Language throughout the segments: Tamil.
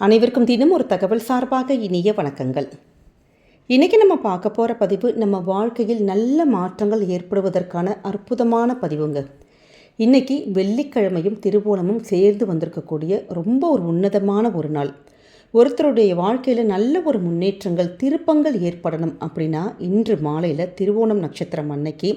அனைவருக்கும் தினம் ஒரு தகவல் சார்பாக இனிய வணக்கங்கள். இன்றைக்கி நம்ம பார்க்க போகிற பதிவு நம்ம வாழ்க்கையில் நல்ல மாற்றங்கள் ஏற்படுவதற்கான அற்புதமான பதிவுங்க. இன்றைக்கி வெள்ளிக்கிழமையும் திருவோணமும் சேர்ந்து வந்திருக்கக்கூடிய ரொம்ப ஒரு உன்னதமான ஒரு நாள். ஒருத்தருடைய வாழ்க்கையில் நல்ல ஒரு முன்னேற்றங்கள் திருப்பங்கள் ஏற்படணும் அப்படின்னா இன்று மாலையில் திருவோணம் நட்சத்திரம் அன்னைக்கு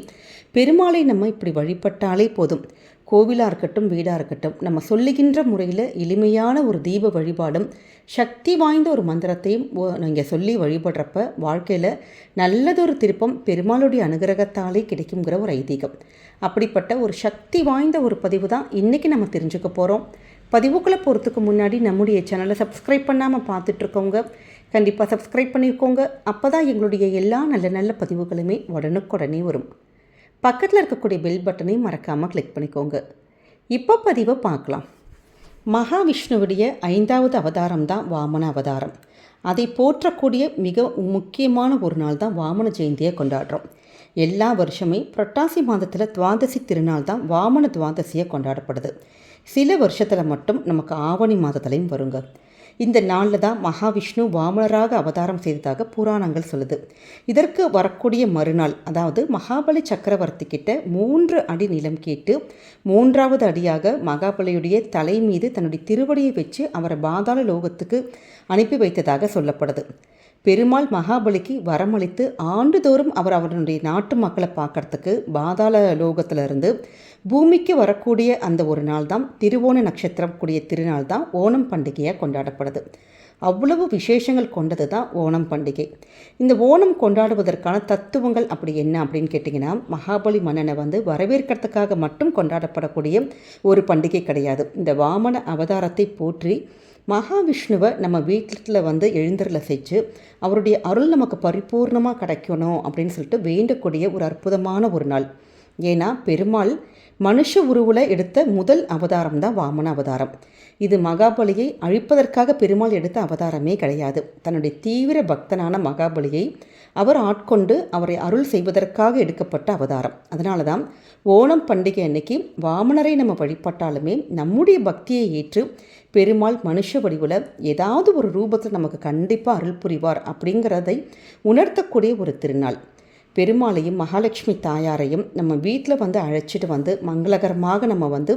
பெருமாளை நம்ம இப்படி வழிபட்டாலே போதும். கோவிலாக இருக்கட்டும் வீடாக இருக்கட்டும் நம்ம சொல்லுகின்ற முறையில் எளிமையான ஒரு தீப வழிபாடும் சக்தி வாய்ந்த ஒரு மந்திரத்தையும் நீங்கள் சொல்லி வழிபடுறப்ப வாழ்க்கையில் நல்லதொரு திருப்பம் பெருமாளுடைய அனுகிரகத்தாலே கிடைக்குங்கிற ஒரு ஐதீகம். அப்படிப்பட்ட ஒரு சக்தி வாய்ந்த ஒரு பதிவு தான் இன்றைக்கி நம்ம தெரிஞ்சுக்க போகிறோம் பதிவுக்குள்ளே போகிறதுக்கு முன்னாடி நம்முடைய சேனலை சப்ஸ்கிரைப் பண்ணாமல் பார்த்துட்ருக்கோங்க கண்டிப்பாக சப்ஸ்கிரைப் பண்ணியிருக்கோங்க அப்போ தான் எங்களுடைய எல்லா நல்ல நல்ல பதிவுகளுமே உடனுக்குடனே வரும். பக்கத்தில் இருக்கக்கூடிய பெல் பட்டனையும் மறக்காமல் கிளிக் பண்ணிக்கோங்க. இப்போ பதிவை பார்க்கலாம். மகாவிஷ்ணுவுடைய ஐந்தாவது அவதாரம் தான் வாமன அவதாரம். அதை போற்றக்கூடிய மிக முக்கியமான ஒரு நாள் தான் வாமன ஜெயந்தியை கொண்டாடுறோம். எல்லா வருஷமே புரட்டாசி மாதத்தில் துவாதசி திருநாள் தான் வாமன துவாதசியை கொண்டாடப்படுது. சில வருஷத்தில் மட்டும் நமக்கு ஆவணி மாதத்துலையும் வருங்க. இந்த நாளில் தான் மகாவிஷ்ணு வாமனராக அவதாரம் செய்ததாக புராணங்கள் சொல்லுது. இதற்கு வரக்கூடிய மறுநாள் அதாவது மகாபலி சக்கரவர்த்தி கிட்ட மூன்று அடி நிலம் கேட்டு மூன்றாவது அடியாக மகாபலியுடைய தலை மீது தன்னுடைய திருவடியை வச்சு அவரை பாதாள லோகத்துக்கு அனுப்பி வைத்ததாக சொல்லப்படுது. பெருமாள் மகாபலிக்கு வரமளித்து ஆண்டுதோறும் அவர் அவருடைய நாட்டு மக்களை பார்க்கறதுக்கு பாதாள லோகத்திலிருந்து பூமிக்கு வரக்கூடிய அந்த ஒரு நாள் தான் திருவோண நட்சத்திரம் கூடிய திருநாள் தான் ஓணம் பண்டிகையாக கொண்டாடப்படுது. அவ்வளவு விசேஷங்கள் கொண்டது தான் ஓணம் பண்டிகை. இந்த ஓணம் கொண்டாடுவதற்கான தத்துவங்கள் அப்படி என்ன அப்படின்னு கேட்டிங்கன்னா மகாபலி மன்னனை வந்து வரவேற்கிறதுக்காக மட்டும் கொண்டாடப்படக்கூடிய ஒரு பண்டிகை கிடையாது. இந்த வாமன அவதாரத்தை போற்றி மகாவிஷ்ணுவை நம்ம வீட்டில் வந்து எழுந்தரில் செஞ்சு அவருடைய அருள் நமக்கு பரிபூர்ணமாக கிடைக்கணும் அப்படின்னு சொல்லிட்டு வேண்டக்கூடிய ஒரு அற்புதமான ஒரு நாள். ஏன்னா பெருமாள் மனுஷ உருவில் எடுத்த முதல் அவதாரம் தான் வாமன அவதாரம். இது மகாபலியை அழிப்பதற்காக பெருமாள் எடுத்த அவதாரமே கிடையாது. தன்னுடைய தீவிர பக்தனான மகாபலியை அவர் ஆட்கொண்டு அவரை அருள் செய்வதற்காக எடுக்கப்பட்ட அவதாரம். அதனால தான் ஓணம் பண்டிகை அன்னைக்கு வாமனரை நம்ம வழிபட்டாலுமே நம்முடைய பக்தியை ஏற்று பெருமாள் மனுஷ வடிவில் ஏதாவது ஒரு ரூபத்தில் நமக்கு கண்டிப்பாக அருள் புரிவார் அப்படிங்கிறதை உணர்த்தக்கூடிய ஒரு திருநாள். பெருமாளையும் மகாலட்சுமி தாயாரையும் நம்ம வீட்டில் வந்து அழைச்சிட்டு வந்து மங்களகரமாக நம்ம வந்து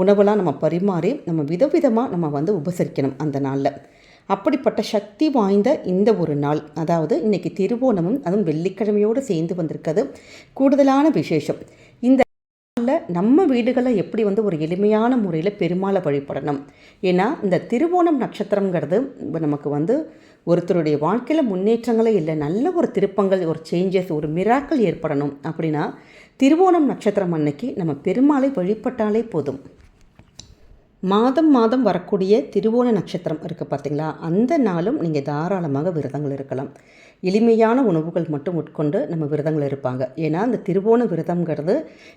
உணவெல்லாம் நம்ம பரிமாறி நம்ம விதவிதமாக நம்ம வந்து உபசரிக்கணும் அந்த நாளில். அப்படிப்பட்ட சக்தி வாய்ந்த இந்த ஒரு நாள் அதாவது இன்றைக்கி திருவோணமும் அதுவும் வெள்ளிக்கிழமையோடு சேர்ந்து வந்திருக்கிறது. கூடுதலான விசேஷம். இந்த நாளில் நம்ம வீடுகளில் எப்படி வந்து ஒரு எளிமையான முறையில் பெருமாளை வழிபடணும்? ஏன்னா இந்த திருவோணம் நட்சத்திரங்கிறது நமக்கு வந்து ஒருத்தருடைய வாழ்க்கையில் முன்னேற்றங்களே இல்லை நல்ல ஒரு திருப்பங்கள் ஒரு சேஞ்சஸ் ஒரு மிராக்கள் ஏற்படணும் அப்படின்னா திருவோணம் நட்சத்திரம் அன்னைக்கு நம்ம பெருமாளை வழிபட்டாலே போதும். மாதம் மாதம் வரக்கூடிய திருவோண நட்சத்திரம் இருக்குது பார்த்தீங்களா? அந்த நாளும் நீங்கள் தாராளமாக விரதங்கள் இருக்கலாம். எளிமையான உணவுகள் மட்டும் உட்கொண்டு நம்ம விரதங்கள் இருப்பாங்க. ஏன்னா அந்த திருவோண விரதம்ங்கிறது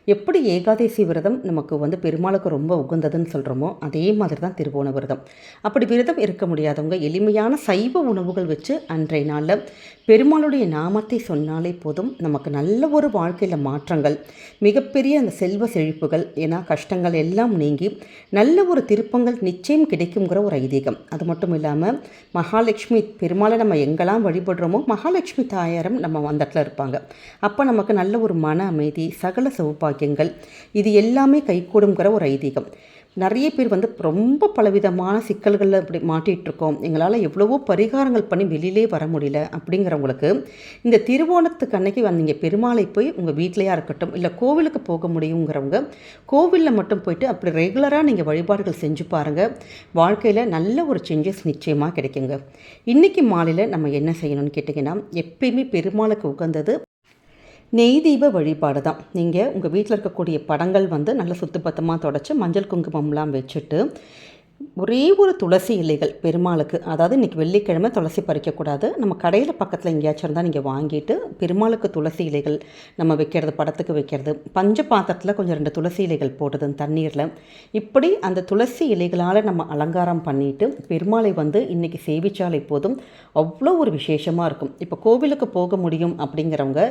எப்படி ஏகாதசி விரதம் நமக்கு வந்து பெருமாளுக்கு ரொம்ப உகந்ததுன்னு சொல்கிறோமோ அதே மாதிரி தான் திருவோண விரதம். அப்படி விரதம் இருக்க முடியாதவங்க எளிமையான சைவ உணவுகள் வச்சு அன்றைய நாளில் பெருமாளுடைய நாமத்தை சொன்னாலே போதும் நமக்கு நல்ல ஒரு வாழ்க்கையில் மாற்றங்கள் மிகப்பெரிய அந்த செல்வ செழிப்புகள் ஏன்னா கஷ்டங்கள் எல்லாம் நீங்கி நல்ல ஒரு திருப்பங்கள் நிச்சயம் கிடைக்குங்கிற ஒரு ஐதீகம். அது மட்டும் இல்லாமல் மகாலட்சுமி பெருமாளை நம்ம எங்கெல்லாம் வழிபடுறோமோ மகாலட்சுமி தாயாரம் நம்ம அந்த இடத்துல இருப்பாங்க. அப்போ நமக்கு நல்ல ஒரு மன அமைதி சகல சௌபாகியங்கள் இது எல்லாமே கைகூடுங்கிற ஒரு ஐதீகம். நிறைய பேர் வந்து ரொம்ப பலவிதமான சிக்கல்களில் இப்படி மாட்டிகிட்ருக்கோம். எங்களால் எவ்வளவோ பரிகாரங்கள் பண்ணி வெளியிலே வர முடியல அப்படிங்கிறவங்களுக்கு இந்த திருவோணத்துக்கு அன்னைக்கு வந்தீங்க பெருமாளை போய் உங்கள் வீட்டிலையாக இருக்கட்டும் இல்லை கோவிலுக்கு போக முடியுங்கிறவங்க கோவிலில் மட்டும் போயிட்டு அப்படி ரெகுலராக நீங்கள் வழிபாடுகள் செஞ்சு பாருங்கள் வாழ்க்கையில் நல்ல ஒரு சேஞ்சஸ் நிச்சயமாக கிடைக்குங்க. இன்றைக்கி மாலையில் நம்ம என்ன செய்யணும்னு கேட்டிங்கன்னா எப்பயுமே பெருமாளுக்கு உகந்தது நெய் தீப வழிபாடு தான். நீங்கள் உங்கள் வீட்டில் இருக்கக்கூடிய படங்கள் வந்து நல்ல சுத்தபத்தமாக தொடச்சி மஞ்சள் குங்குமம்லாம் வச்சுட்டு ஒரே ஒரு துளசி இலைகள் பெருமாளுக்கு அதாவது இன்றைக்கி வெள்ளிக்கிழமை துளசி பறிக்கக்கூடாது. நம்ம கடையில் பக்கத்தில் எங்கேயாச்சும் இருந்தால் நீங்கள் வாங்கிட்டு பெருமாளுக்கு துளசி இலைகள் நம்ம வைக்கிறது படத்துக்கு வைக்கிறது பஞ்ச பாத்திரத்தில் கொஞ்சம் ரெண்டு துளசி இலைகள் போடுது தண்ணீரில் இப்படி அந்த துளசி இலைகளால் நம்ம அலங்காரம் பண்ணிவிட்டு பெருமாளை வந்து இன்றைக்கி சேவிச்சாலே போதும். அவ்வளோ ஒரு விசேஷமாக இருக்கும். இப்போ கோவிலுக்கு போக முடியும் அப்படிங்கிறவங்க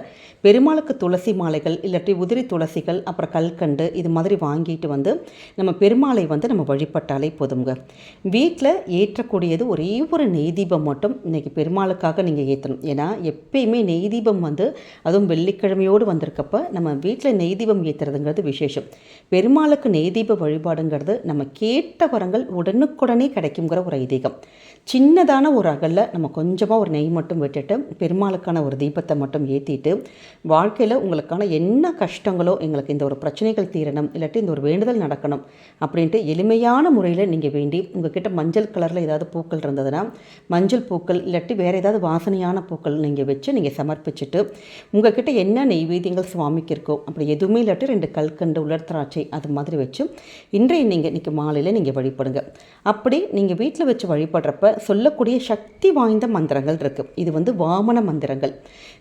பெருமாளுக்கு துளசி மாலைகள் இல்லாட்டி உதிரி துளசிகள் அப்புறம் கல்கண்டு இது மாதிரி வாங்கிட்டு வந்து நம்ம பெருமாளை வந்து நம்ம வழிபட்டாலே போதும். போதுங்க வீட்டில் ஏற்றக்கூடியது ஒரே ஒரு நெய் தீபம் மட்டும் இன்றைக்கி பெருமாளுக்காக நீங்கள் ஏற்றணும் ஏன்னா எப்பயுமே நெய் தீபம் வந்து அதுவும் வெள்ளிக்கிழமையோடு வந்திருக்கப்ப நம்ம வீட்டில் நெய் தீபம் ஏற்றுறதுங்கிறது விசேஷம். பெருமாளுக்கு நெய் தீப வழிபாடுங்கிறது நம்ம கேட்ட வரங்கள் உடனுக்குடனே கிடைக்குங்கிற ஒரு ஐதீகம். சின்னதான ஒரு அகலில் நம்ம கொஞ்சமாக ஒரு நெய் மட்டும் விட்டுட்டு பெருமாளுக்கான ஒரு தீபத்தை மட்டும் ஏற்றிட்டு வாழ்க்கையில் உங்களுக்கான என்ன கஷ்டங்களோ எங்களுக்கு இந்த ஒரு பிரச்சனைகள் தீரணும் இல்லாட்டி இந்த ஒரு வேண்டுதல் நடக்கணும் அப்படின்ட்டு எளிமையான முறையில் நீங்கள் வேண்டி உங்ககிட்ட மஞ்சள் கலரில் ஏதாவது பூக்கள் இருந்ததுன்னா மஞ்சள் பூக்கள் இல்லாட்டி வேறு ஏதாவது வாசனையான பூக்கள் நீங்கள் வச்சு நீங்கள் சமர்ப்பிச்சுட்டு உங்ககிட்ட என்ன நெய்வேத்தியங்கள் சுவாமிக்கு இருக்கோ அப்படி எதுவுமே இல்லாட்டி ரெண்டு கல்கண்டு உலர்த்திராட்சை அது மாதிரி வச்சு இன்றைய நீங்கள் இன்றைக்கி மாலையில் நீங்கள் வழிபடுங்க. அப்படி நீங்கள் வீட்டில் வச்சு வழிபடுறப்ப சொல்லக்கூடிய சக்தி வாய்ந்த மந்திரங்கள் இருக்குது இது வந்து வாமன மந்திரங்கள்.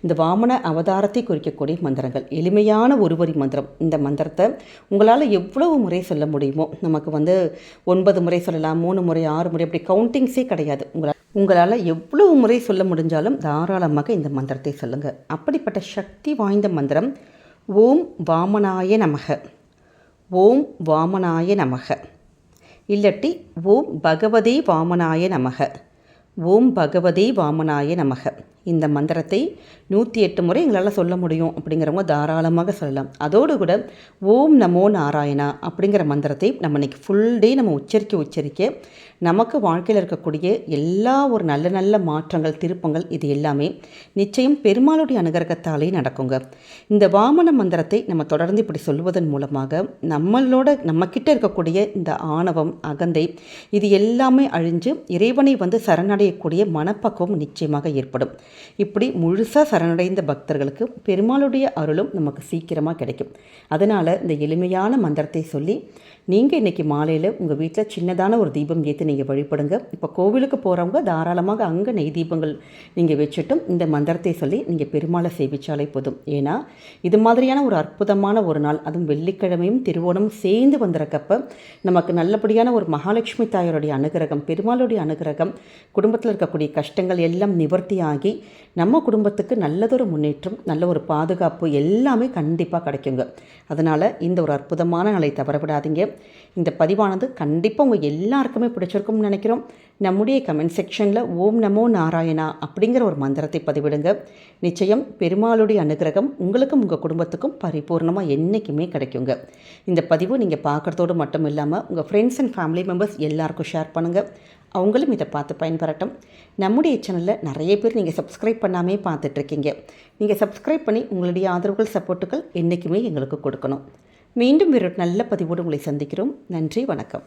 இந்த வாமன அவதாரத்தை குறிக்கக்கூடிய மந்திரங்கள். எளிமையான ஒருவரி மந்திரம். இந்த மந்திரத்தை உங்களால் எவ்வளவு முறை சொல்ல முடியுமோ நமக்கு வந்து ஒன்பது முறை சொல்லலாம் மூணு முறை ஆறு முறை அப்படி கவுண்டிங்ஸே கிடையாது. உங்களால் உங்களால் எவ்வளவு முறை சொல்ல முடிஞ்சாலும் தாராளமாக இந்த மந்திரத்தை சொல்லுங்கள் அப்படிப்பட்ட சக்தி வாய்ந்த மந்திரம் ஓம் வாமனாய நமக. ஓம் வாமனாய நமக. இல்லட்டி ஓம் பகவதே வாமனாய நமக. ஓம் பகவதே வாமனாய நமக. இந்த மந்திரத்தை நூற்றி எட்டு முறை எங்களால் சொல்ல முடியும் அப்படிங்கிறவங்க தாராளமாக சொல்லலாம். அதோடு கூட ஓம் நமோ நாராயணா அப்படிங்கிற மந்திரத்தை நம்ம இன்றைக்கி ஃபுல் டே நம்ம உச்சரிக்க உச்சரிக்க நமக்கு வாழ்க்கையில் இருக்கக்கூடிய எல்லா ஒரு நல்ல நல்ல மாற்றங்கள் திருப்பங்கள் இது எல்லாமே நிச்சயம் பெருமாளுடைய அனுகிரகத்தாலே நடக்குங்க. இந்த வாமன மந்திரத்தை நம்ம தொடர்ந்து இப்படி சொல்வதன் மூலமாக நம்மளோட நம்மக்கிட்ட இருக்கக்கூடிய இந்த ஆணவம் அகந்தை இது எல்லாமே அழிஞ்சு இறைவனை வந்து சரணடையக்கூடிய மனப்பக்குவம் நிச்சயமாக ஏற்படும். இப்படி முழுசாக சரணடைந்த பக்தர்களுக்கு பெருமாளுடைய அருளும் நமக்கு சீக்கிரமாக கிடைக்கும். அதனால் இந்த எளிமையான மந்திரத்தை சொல்லி நீங்கள் இன்றைக்கி மாலையில் உங்கள் வீட்டில் சின்னதான ஒரு தீபம் ஏற்றி நீங்கள் வழிபடுங்க. இப்போ கோவிலுக்கு போகிறவங்க தாராளமாக அங்கே நெய் தீபங்கள் நீங்கள் வச்சுட்டும் இந்த மந்திரத்தை சொல்லி நீங்கள் பெருமாளை சேவிச்சாலே போதும். ஏன்னா இது மாதிரியான ஒரு அற்புதமான ஒரு நாள். அதுவும் வெள்ளிக்கிழமையும் திருவோணம் சேர்ந்து வந்திருக்கப்ப நமக்கு நல்லபடியான ஒரு மகாலட்சுமி தாயாருடைய அனுகிரகம் பெருமாளுடைய அனுகிரகம் குடும்பத்தில் இருக்கக்கூடிய கஷ்டங்கள் எல்லாம் நிவர்த்தி ஆகி நம்ம குடும்பத்துக்கு நல்லதொரு முன்னேற்றம் நல்ல ஒரு பாதுகாப்பு எல்லாமே கண்டிப்பாக கிடைக்குங்க. அதனால் இந்த ஒரு அற்புதமான நாளை தவறவிடாதீங்க. இந்த பதிவானது கண்டிப்பாக உங்கள் எல்லாருக்குமே பிடிச்சிருக்கும்னு நினைக்கிறோம். நம்முடைய கமெண்ட் செக்ஷனில் ஓம் நமோ நாராயணா அப்படிங்கிற ஒரு மந்திரத்தை பதிவிடுங்க. நிச்சயம் பெருமாளுடைய அனுகிரகம் உங்களுக்கும் உங்கள் குடும்பத்துக்கும் பரிபூர்ணமாக என்றைக்குமே கிடைக்குங்க. இந்த பதிவு நீங்கள் பார்க்குறதோடு மட்டும் இல்லாமல் உங்கள் ஃப்ரெண்ட்ஸ் அண்ட் ஃபேமிலி மெம்பர்ஸ் எல்லாருக்கும் ஷேர் பண்ணுங்கள் அவங்களும் இதை பார்த்து பயன்பெறட்டும். நம்முடைய சேனலில் நிறைய பேர் நீங்கள் சப்ஸ்கிரைப் பண்ணாமே பார்த்துட்ருக்கீங்க. நீங்கள் சப்ஸ்கிரைப் பண்ணி உங்களுடைய ஆதரவுகள் சப்போர்ட்டுகள் என்றைக்குமே எங்களுக்கு கொடுக்கணும். மீண்டும் ஒரு நல்ல பதிவோடு உங்களை சந்திக்கிறோம். நன்றி வணக்கம்.